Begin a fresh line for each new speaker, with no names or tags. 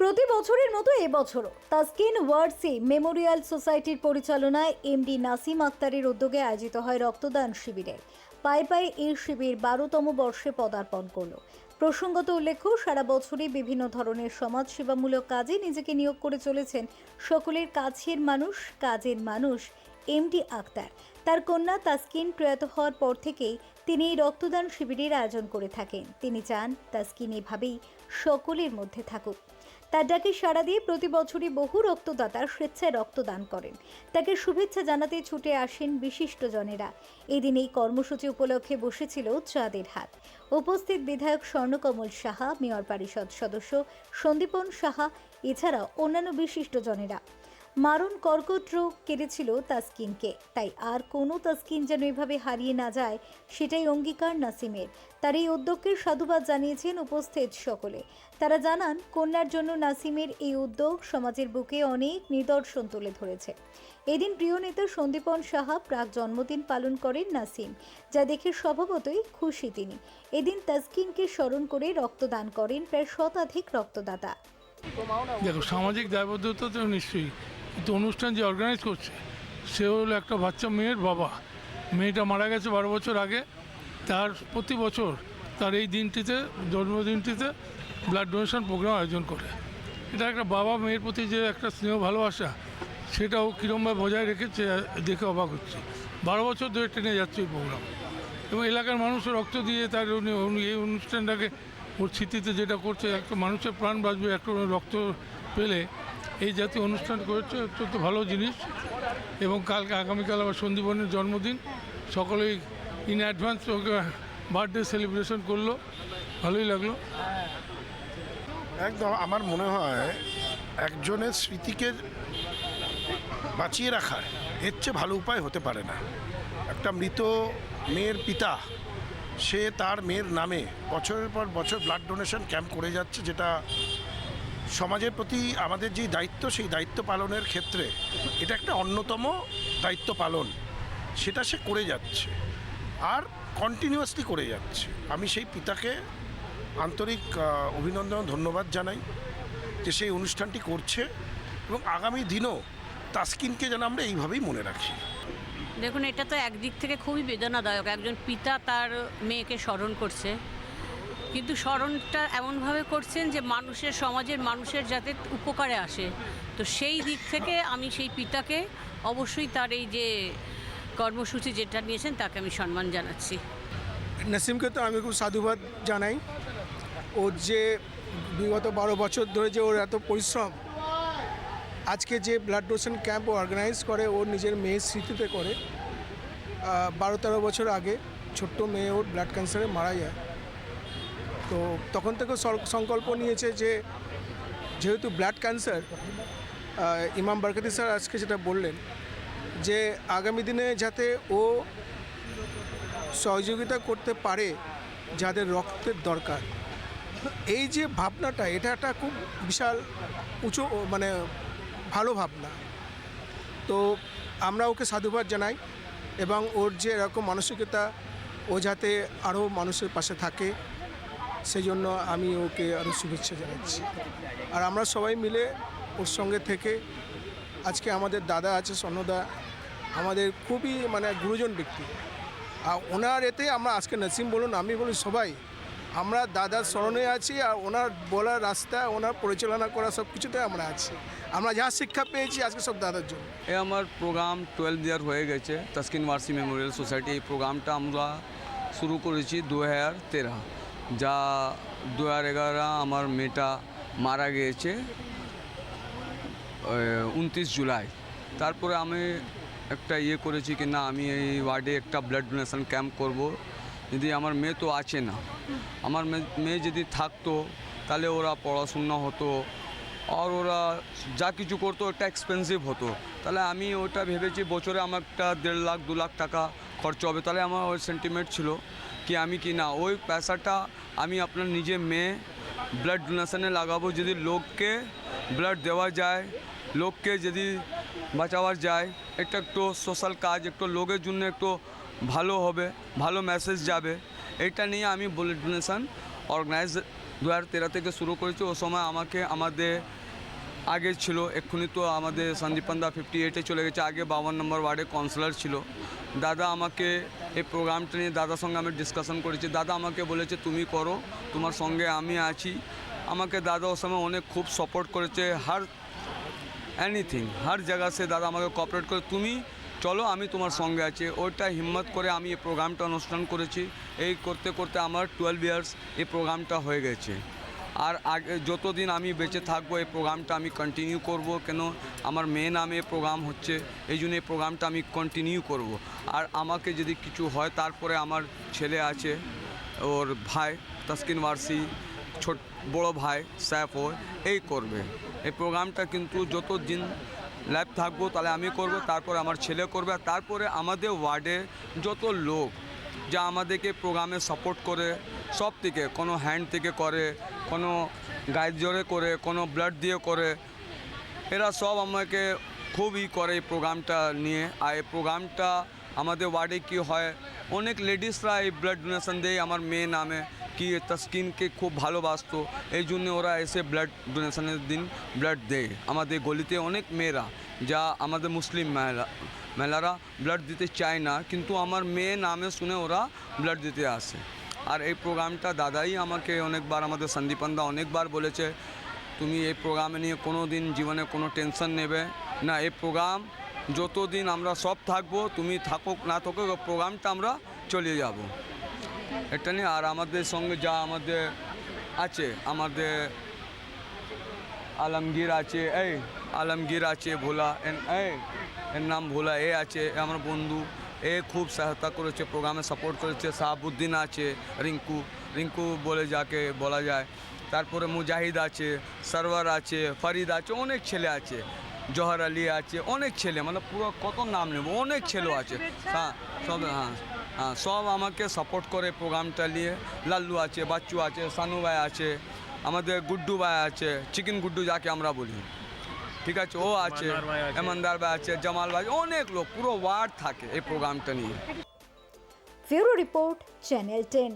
প্রতি বছরের মতো এবছরও তাস্কিন ওয়ার্ডসি মেমোরিয়াল সোসাইটির পরিচালনায় এমডি নাসিম আক্তারের উদ্যোগে আয়োজিত হয় রক্তদান শিবিরের পায়ে পায়ে এই শিবির বারোতম বর্ষে পদার্পণ করল। প্রসঙ্গত উল্লেখ্য, সারা বছরই বিভিন্ন ধরনের সমাজসেবামূলক কাজে নিজেকে নিয়োগ করে চলেছেন সকলের কাছের মানুষ, কাজের মানুষ এমডি আক্তার। তার কন্যা তাসকিন প্রয়াত হওয়ার পর থেকেই তিনি এই রক্তদান শিবিরের আয়োজন করে থাকেন। তিনি চান তাসকিন এভাবেই সকলের মধ্যে থাকুক। তার ডাকে সাড়া দিয়ে প্রতি বছরই বহু রক্তদাতার স্বেচ্ছায় রক্তদান করেন। তাকে শুভেচ্ছা জানাতে ছুটে আসেন বিশিষ্টজনেরা এদিন এই কর্মসূচি উপলক্ষে বসেছিল চাঁদের হাত উপস্থিত বিধায়ক স্বর্ণকমল সাহা, মেয়র পরিষদ সদস্য সন্দীপন সাহা এছাড়া অন্যান্য বিশিষ্টজনেরা মারণ কর্কট রোগ কেড়েছিল তাসকিনকে। তাই আর কোনো তাসকিন যেন এভাবে হারিয়ে না যায়, সেটাই অঙ্গীকার নাসিমের। তার এই উদ্যোগকে সাধুবাদ জানিয়েছেন উপস্থিত সকলে। তারা জানান, কন্যার জন্য নাসিমের এই উদ্যোগ সমাজের বুকে অনেক নিদর্শন তুলে ধরেছে। এদিন প্রিয় নেতা সন্দীপন সাহা প্রাক জন্মদিন পালন করেন নাসিম, যা দেখে স্বভাবতই খুশি তিনি। এদিন তাসকিনকে স্মরণ করে রক্তদান করেন প্রায় শতাধিক রক্তদাতা।
দেখো, সামাজিক দায়বদ্ধতা তো নিশ্চয়ই। কিন্তু অনুষ্ঠান যে অর্গানাইজ করছে, সে হলো একটা বাচ্চা মেয়ের বাবা। মেয়েটা মারা গেছে বারো বছর আগে। তার প্রতি বছর তার এই দিনটিতে, জন্মদিনটিতে ব্লাড ডোনেশন প্রোগ্রাম আয়োজন করে। এটা একটা বাবা মেয়ের প্রতি যে একটা স্নেহ ভালোবাসা, সেটাও কীরমভাবে বজায় রেখেছে, দেখে অবাক হচ্ছে। বারো বছর ধরে টেনে যাচ্ছে এই প্রোগ্রাম এবং এলাকার মানুষও রক্ত দিয়ে তার উনি এই অনুষ্ঠানটাকে ওর স্মৃতিতে যেটা করছে, একটা মানুষের প্রাণ বাঁচবে, একটা রক্ত পেলে এই জাতীয় অনুষ্ঠান করেছে, অত্যন্ত ভালো জিনিস। এবং কালকে আগামীকাল আবার সন্দীপনের জন্মদিন। সকলেই in advance okay birthday celebration করল। ভালোই লাগল।
একদম, আমার মনে হয় একজনের স্মৃতিকে বাঁচিয়ে রাখার এর চেয়ে ভালো উপায় হতে পারে না। একটা মৃত মেয়ের পিতা, সে তার মেয়ের নামে বছরের পর বছর ব্লাড ডোনেশন ক্যাম্প করে যাচ্ছে, যেটা সমাজের প্রতি আমাদের যে দায়িত্ব, সেই দায়িত্ব পালনের ক্ষেত্রে এটা একটা অন্যতম দায়িত্ব পালন। সেটা সে করে যাচ্ছে আর কন্টিনিউয়াসলি করে যাচ্ছে। আমি সেই পিতাকে আন্তরিক অভিনন্দন, ধন্যবাদ জানাই যে সেই অনুষ্ঠানটি করছে এবং আগামী দিনও তাসকিনকে যেন আমরা এইভাবেই মনে রাখি।
দেখুন, এটা তো একদিক থেকে খুবই বেদনাদায়ক। একজন পিতা তার মেয়েকে স্মরণ করছে। কিন্তু স্মরণটা এমনভাবে করছেন যে মানুষের সমাজের মানুষের যাতে উপকারে আসে। তো সেই দিক থেকে আমি সেই পিতাকে অবশ্যই তার এই যে কর্মসূচি যেটা নিয়েছেন তাকে আমি সম্মান জানাচ্ছি।
নাসিমকে তো আমি খুব সাধুবাদ জানাই। ওর যে বিগত বারো বছর ধরে যে ওর এত পরিশ্রম, আজকে যে ব্লাড ডোনেশন ক্যাম্প ও অর্গানাইজ করে ওর নিজের মেয়ের স্মৃতিতে করে বারো তেরো বছর আগে ছোট্ট মেয়ে ওর ব্লাড ক্যান্সারে মারা যায়। তো তখন থেকে সংকল্প নিয়েছে যে যেহেতু ব্লাড ক্যান্সার ইমাম বারকাতি স্যার আজকে যেটা বললেন যে আগামী দিনে যাতে ও সহযোগিতা করতে পারে যাদের রক্তের দরকার। এই যে ভাবনাটা, এটা একটা খুব বিশাল উঁচু মানে ভালো ভাবনা। তো আমরা ওকে সাধুবাদ জানাই এবং ওর যে এরকম মানসিকতা, ও যাতে আরও মানুষের পাশে থাকে। সেই জন্য আমি ওকে আরও শুভেচ্ছা জানাচ্ছি। আর আমরা সবাই মিলে ওর সঙ্গে থেকে আজকে আমাদের দাদা আছে স্বর্ণদা আমাদের খুবই মানে গুরুজন ব্যক্তি। আর ওনার এতে আমরা আজকে নসিম বলুন, আমি বলি সবাই, আমরা দাদার স্মরণে আছি আর ওনার বলার রাস্তা, ওনার পরিচালনা করা সব কিছুতে আমরা আছি। আমরা যা শিক্ষা পেয়েছি আজকে সব দাদার জন্য।
এ আমার প্রোগ্রাম টুয়েলভ ইয়ার হয়ে গেছে তাস্কিন ওয়ার্সি মেমোরিয়াল সোসাইটি এই প্রোগ্রামটা আমরা শুরু করেছি দু হাজার তেরো। যা দু এগারো আমার মেয়েটা মারা গিয়েছে উনত্রিশ জুলাই। তারপরে আমি একটা ইয়ে করেছি কি না, আমি এই ওয়ার্ডে একটা ব্লাড ডোনেশন ক্যাম্প করব। যদি আমার মেয়ে তো আছে না, আমার মেয়ে- যদি থাকতো, তাহলে ওরা পড়াশোনা হতো, আর ওরা যা কিছু করতো একটা এক্সপেন্সিভ হতো। তাহলে আমি ওটা ভেবেছি বছরে আমার একটা দেড় লাখ, দু লাখ টাকা খরচ হবে। তাহলে আমার ওই সেন্টিমেন্ট ছিল। কি আমি কি না, ওই পয়সাটা আমি আপনার নিজে মেয়ে ব্লাড ডোনেশনে লাগাবো যদি লোককে ব্লাড দেওয়া যায়, লোককে যদি বাঁচাবার যায় এটা একটু সোশ্যাল কাজ, একটু লোকের জন্য একটু ভালো হবে, ভালো মেসেজ যাবে। এটা নিয়ে আমি ব্লাড ডোনেশন অর্গানাইজ দু হাজার তেরো থেকে শুরু করেছি। ও সময় আমাকে আমাদের আগে ছিল, এক্ষুনি তো আমাদের সন্দীপান্দা ফিফটি এইটে চলে গেছে। আগে বাউন্ন নম্বর ওয়ার্ডে কাউন্সিলর ছিল। দাদা আমাকে এই প্রোগ্রামটা নিয়ে দাদার সঙ্গে আমি ডিসকাশন করেছি। দাদা আমাকে বলেছে, তুমি করো, তোমার সঙ্গে আমি আছি। আমাকে দাদা ও সময় অনেক খুব সাপোর্ট করেছে। হার এনিথিং হার জায়গা সে দাদা আমাকে কপারেট করে, তুমি চলো, আমি তোমার সঙ্গে আছি। ওইটা হিম্মত করে আমি এই প্রোগ্রামটা অনুষ্ঠান করেছি। এই করতে করতে আমার টুয়েলভ ইয়ার্স এই প্রোগ্রামটা হয়ে গেছে। আর আগে, যতদিন আমি বেঁচে থাকব, এই প্রোগ্রামটা আমি কন্টিনিউ করব। কেন? আমার মেয়ে নামে প্রোগ্রাম হচ্ছে, এই জন্য এই প্রোগ্রামটা আমি কন্টিনিউ করব। আর আমাকে যদি কিছু হয়, তারপরে আমার ছেলে আছে, ওর ভাই, তাসকিন ওয়ারসি, ছোট, বড় ভাই, স্যাফ ও, এই করবে। এই প্রোগ্রামটা কিন্তু যত দিন লাইভ থাকব, তাহলে আমি করব, তারপরে আমার ছেলে করবে তারপরে আমাদের ওয়ার্ডে যত লোক যা আমাদেরকে প্রোগ্রামে সাপোর্ট করে, সব থেকে, কোনো হ্যান্ড থেকে করে, কোনো গায়ের জোরে করে, কোনো ব্লাড দিয়ে করে, এরা সব আমাকে খুব ই করে এই প্রোগ্রামটা নিয়ে। আর এই প্রোগ্রামটা আমাদের ওয়ার্ডে কি হয়, অনেক লেডিসরা এই ব্লাড ডোনেশন দেয় আমার মেয়ে নামে, কি তার স্কিনকে খুব ভালোবাসতো, এই জন্য ওরা এসে ব্লাড ডোনেশনের দিন ব্লাড দেয়। আমাদের গলিতে অনেক মেয়েরা, যা আমাদের মুসলিম মেয়েরা মেলারা ব্লাড দিতে চায় না, কিন্তু আমার মেয়ে নামে শুনে ওরা ব্লাড দিতে আসে। আর এই প্রোগ্রামটা দাদাই আমাকে অনেকবার, আমাদের সন্দীপান্দা অনেকবার বলেছে, তুমি এই প্রোগ্রামে নিয়ে কোনো দিন জীবনে কোনো টেনশন নেবে না। এই প্রোগ্রাম যতদিন আমরা সব থাকব, তুমি থাকুক না থাকুক প্রোগ্রামটা আমরা চলে যাব। এটা নিয়ে আর আমাদের সঙ্গে যা আমাদের আছে, আমাদের আলমগীর আছে, এই আলমগীর আছে ভোলা এর নাম ভোলা এ আছে আমার বন্ধু এ খুব সহায়তা করেছে প্রোগ্রামে সাপোর্ট করেছে সাহাবুদ্দিন আছে রিঙ্কু রিঙ্কু বলে যাকে বলা যায় তারপরে মুজাহিদ আছে সরওয়ার আছে ফরিদ আছে অনেক ছেলে আছে জহর আলী আছে অনেক ছেলে মানে পুরো কত নাম নেব অনেক ছেলে আছে হ্যাঁ সব হ্যাঁ হ্যাঁ সব আমাকে সাপোর্ট করে প্রোগ্রামটা নিয়ে লাল্লু আছে বাচ্চু আছে সানু ভাই আছে আমাদের গুড্ডু ভাই আছে চিকেন গুড্ডু যাকে আমরা বলি। ঠিক আছে ও আছে এমনদার ভাই আছে। জামাল ভাই অনেক লোক পুরো ওয়ার্ড থাকে এই প্রোগ্রামটা নিয়ে।
Bureau report channel ten.